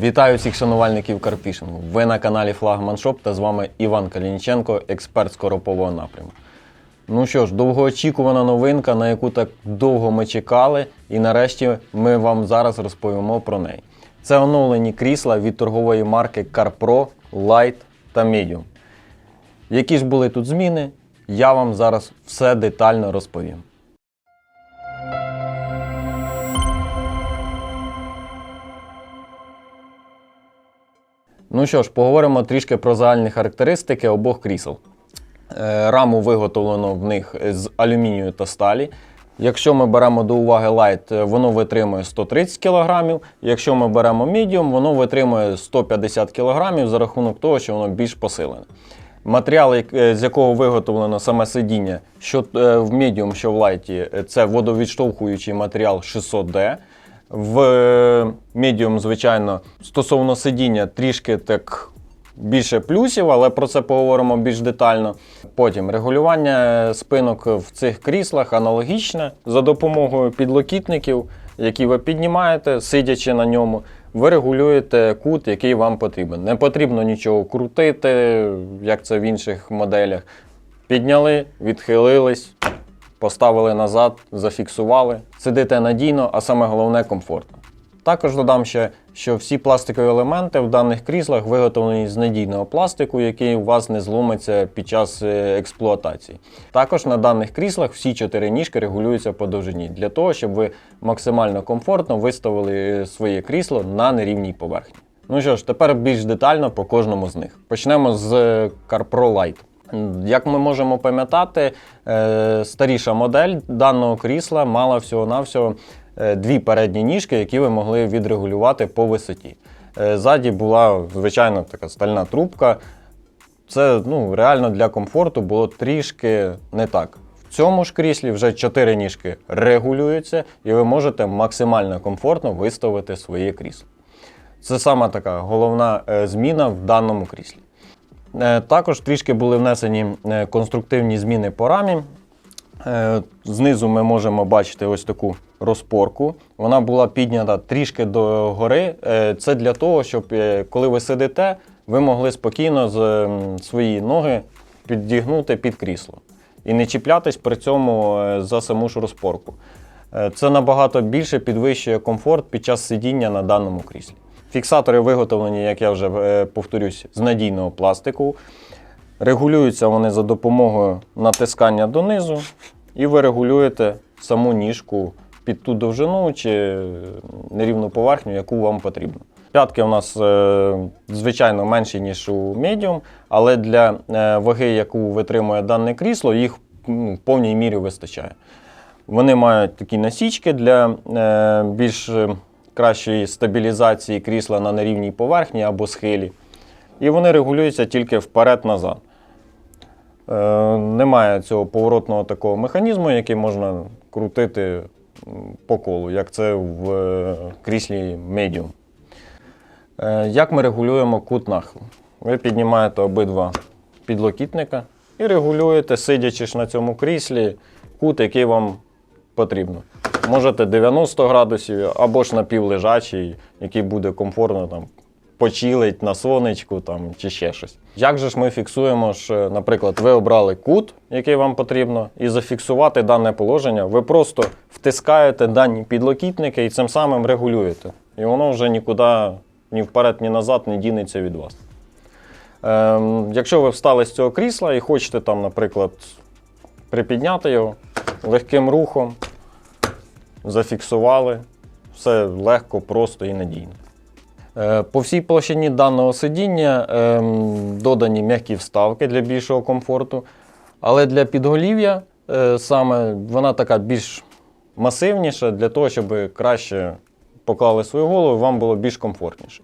Вітаю всіх шанувальників карпішингу. Ви на каналі Флагман Шоп та з вами Іван Калініченко, експерт з коропового напряму. Ну що ж, довгоочікувана новинка, на яку так довго ми чекали, і нарешті ми вам зараз розповімо про неї. Це оновлені крісла від торгової марки CarPro, Light та Medium. Які ж були тут зміни, я вам зараз все детально розповім. Ну що ж, поговоримо трішки про загальні характеристики обох крісел. Е, Раму виготовлено в них з алюмінію та сталі. Якщо ми беремо до уваги Light, е, воно витримує 130 кг. Якщо ми беремо Medium, воно витримує 150 кг за рахунок того, що воно більш посилене. Матеріал, е, з якого виготовлено саме сидіння, що в Medium, що в Light, це водовідштовхуючий матеріал 600D. В е, Medium, звичайно, стосовно сидіння трішки так більше плюсів, але про це поговоримо більш детально. Потім регулювання спинок в цих кріслах аналогічне за допомогою підлокітників, які ви піднімаєте, сидячи на ньому. Ви регулюєте кут, який вам потрібен. Не потрібно нічого крутити, як це в інших моделях. Підняли, відхилились, поставили назад, зафіксували. Сидите надійно, а саме головне комфортно. Також додам ще, що всі пластикові елементи в даних кріслах виготовлені з надійного пластику, який у вас не зломиться під час е, експлуатації. Також на даних кріслах всі чотири ніжки регулюються по довжині для того, щоб ви максимально комфортно виставили е, своє крісло на нерівній поверхні. Ну що ж, тепер більш детально по кожному з них. Почнемо з е, CarPro Light. Як ми можемо пам'ятати, е, старіша модель даного крісла мала всього-навсього е, дві передні ніжки, які ви могли відрегулювати по висоті. Е, Ззаді була звичайно така стальна трубка. Це ну, реально для комфорту було трішки не так. В цьому ж кріслі вже чотири ніжки регулюються, і ви можете максимально комфортно виставити своє крісло. Це сама така головна зміна в даному кріслі. Е, Також трішки були внесені е, конструктивні зміни по рамі. Е, Знизу ми можемо бачити ось таку розпорку. Вона була піднята трішки до гори. Це для того, щоб коли ви сидите, ви могли спокійно з свої ноги піддігнути під крісло і не чіплятись при цьому за саму ж розпорку. Це набагато більше підвищує комфорт під час сидіння на даному кріслі. Фіксатори виготовлені, як я вже е, повторюсь, з надійного пластику. Регулюються вони за допомогою натискання донизу, і ви регулюєте саму ніжку під ту довжину чи нерівну поверхню, яку вам потрібно. П'ятки у нас е, звичайно менші, ніж у медіум, але для е, ваги, яку витримує дане крісло, їх в повній мірі вистачає. Вони мають такі насічки для більш кращої стабілізації крісла на нерівній поверхні або схилі. І вони регулюються тільки вперед-назад. Е, немає цього поворотного такого механізму, який можна крутити по колу, як це в е, кріслі Medium. Е, як ми регулюємо кут нахилу? Ви піднімаєте обидва підлокітника і регулюєте, сидячи ж на цьому кріслі, кут, який вам потрібно. Можете 90 градусів або ж напівлежачий, який буде комфортно там почилить на сонечку там, чи ще щось. Як же ж ми фіксуємо, ж, наприклад, ви обрали кут, який вам потрібно, і зафіксувати дане положення, ви просто втискаєте дані підлокітники і цим самим регулюєте. І воно вже нікуди ні вперед, ні назад не дінеться від вас. Ем, якщо ви встали з цього крісла і хочете там, наприклад, припідняти його легким рухом, зафіксували, все легко, просто і надійно. Е, По всій площині даного сидіння ем, додані м'які вставки для більшого комфорту, але для підголів'я е, саме вона така більш масивніша для того, щоб краще поклали свою голову, вам було більш комфортніше.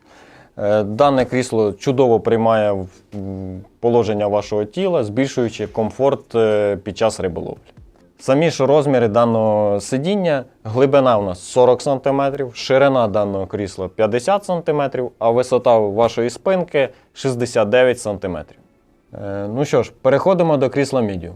Е, Дане крісло чудово приймає положення вашого тіла, збільшуючи комфорт під час риболовлі. Самі ж розміри даного сидіння, глибина у нас 40 см, ширина даного крісла 50 см, а висота вашої спинки 69 см. Е, ну що ж, переходимо до крісла Medium.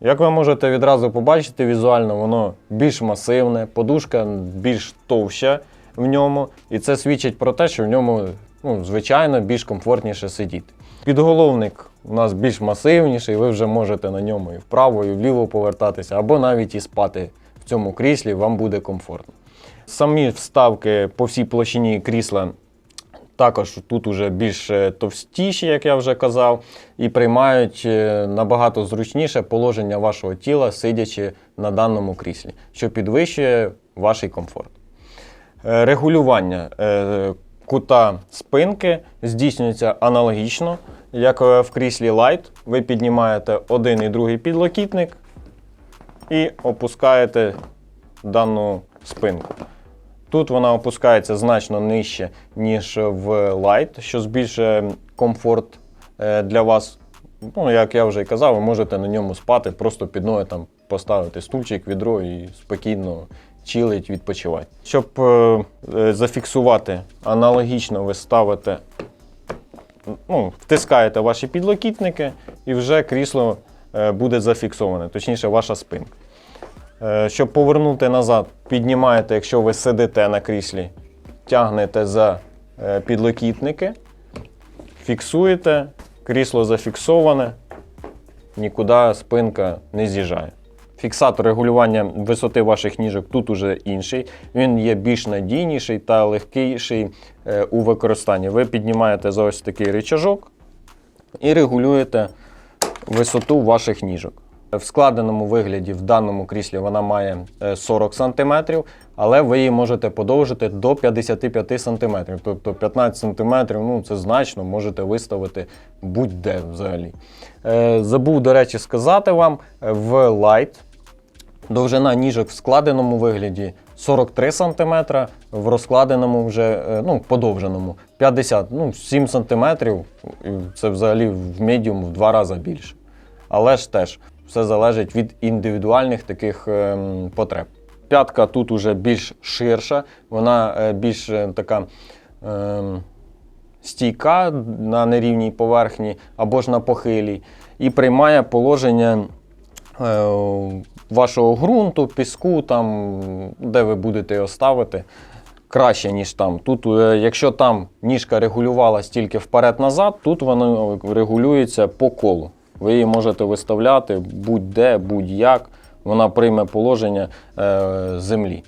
Як ви можете відразу побачити візуально, воно більш масивне, подушка більш товща, в ньому, і це свідчить про те, що в ньому, ну, звичайно, більш комфортніше сидіти. Підголовник у нас більш масивніший, ви вже можете на ньому і вправо, і вліво повертатися, або навіть і спати в цьому кріслі, вам буде комфортно. Самі вставки по всій площині крісла також тут уже більш е, товстіші, як я вже казав, і приймають е, набагато зручніше положення вашого тіла, сидячи на даному кріслі, що підвищує ваш комфорт. Е, Регулювання кута спинки здійснюється аналогічно, як е, в кріслі Light. Ви піднімаєте один і другий підлокітник і опускаєте дану спинку. Тут вона опускається значно нижче, ніж в Light, що збільшує комфорт е, для вас. Ну, як я вже і казав, ви можете на ньому спати, просто під ноги там поставити стульчик, відро і спокійно чилить, відпочивати. Щоб е, е, зафіксувати, аналогічно ви ставите, ну, втискаєте ваші підлокітники, і вже крісло е, буде зафіксоване, точніше, ваша спинка. Е, Щоб повернути назад, піднімаєте, якщо ви сидите на кріслі, тягнете за е, підлокітники, фіксуєте, крісло зафіксоване, нікуди спинка не з'їжджає. Фіксатор регулювання висоти ваших ніжок тут уже інший. Він є більш надійніший та легкіший е, у використанні. Ви піднімаєте за ось такий рычажок і регулюєте висоту ваших ніжок. В складеному вигляді в даному кріслі вона має е, 40 см, але ви її можете подовжити до 55 см. Тобто 15 см ну, це значно, можете виставити будь-де взагалі. Е, Забув, до речі, сказати вам, е, в Light довжина ніжок в складеному вигляді 43 см, в розкладеному вже е, ну, подовженому 50, ну, 7 см, це взагалі в медіум в два рази більше. Але ж теж все залежить від індивідуальних таких ем, потреб. П'ятка тут уже більш ширша, вона е, більш е, така ем, стійка на нерівній поверхні або ж на похилій, і приймає положення е, вашого ґрунту, піску, там, де ви будете його ставити. Краще, ніж там. Тут, е, якщо там ніжка регулювалась тільки вперед-назад, тут вона регулюється по колу. Ви її можете виставляти будь-де, будь-як, вона прийме положення е, землі.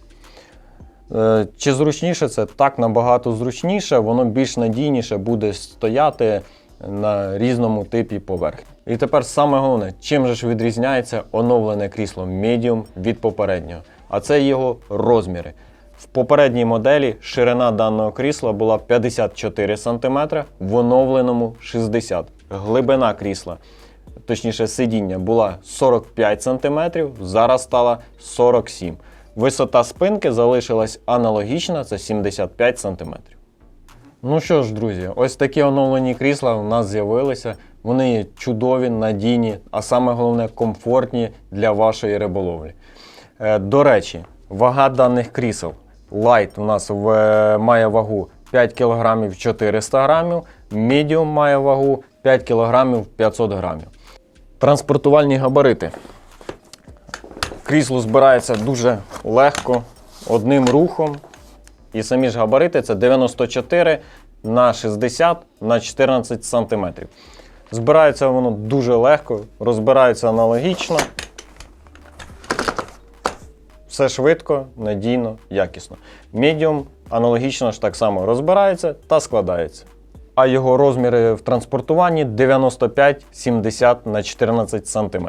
Е, Чи зручніше це? Так, набагато зручніше, воно більш надійніше буде стояти на різному типі поверхні. І тепер саме головне, чим же ж відрізняється оновлене крісло Medium від попереднього? А це його розміри. В попередній моделі ширина даного крісла була 54 см, в оновленому 60 Глибина крісла, точніше сидіння, була 45 см, зараз стала 47 Висота спинки залишилась аналогічна, це 75 см. Ну що ж, друзі, ось такі оновлені крісла у нас з'явилися. Вони чудові, надійні, а саме головне комфортні для вашої риболовлі. Е, До речі, вага даних крісел. Light у нас в, має вагу 5 кг 400 г, Medium має вагу 5 кг 500 г. Транспортувальні габарити. Крісло збирається дуже легко, одним рухом. І самі ж габарити це 94 на 60 на 14 см. Збирається воно дуже легко, розбирається аналогічно. Все швидко, надійно, якісно. Medium аналогічно ж так само розбирається та складається. А його розміри в транспортуванні 95-70 на 14 см.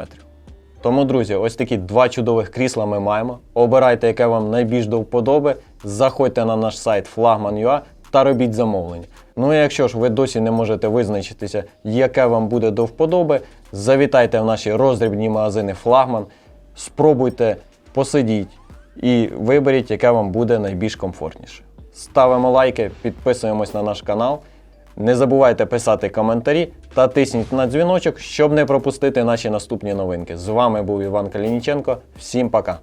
Тому, друзі, ось такі два чудових крісла ми маємо. Обирайте, яке вам найбільш до вподоби. Заходьте на наш сайт flagman.ua та робіть замовлення. Ну і якщо ж ви досі не можете визначитися, яке вам буде до вподоби, завітайте в наші роздрібні магазини Флагман, спробуйте, посидіть і виберіть, яке вам буде найбільш комфортніше. Ставимо лайки, підписуємось на наш канал. Не забувайте писати коментарі та тисніть на дзвіночок, щоб не пропустити наші наступні новинки. З вами був Іван Калініченко. Всім пока!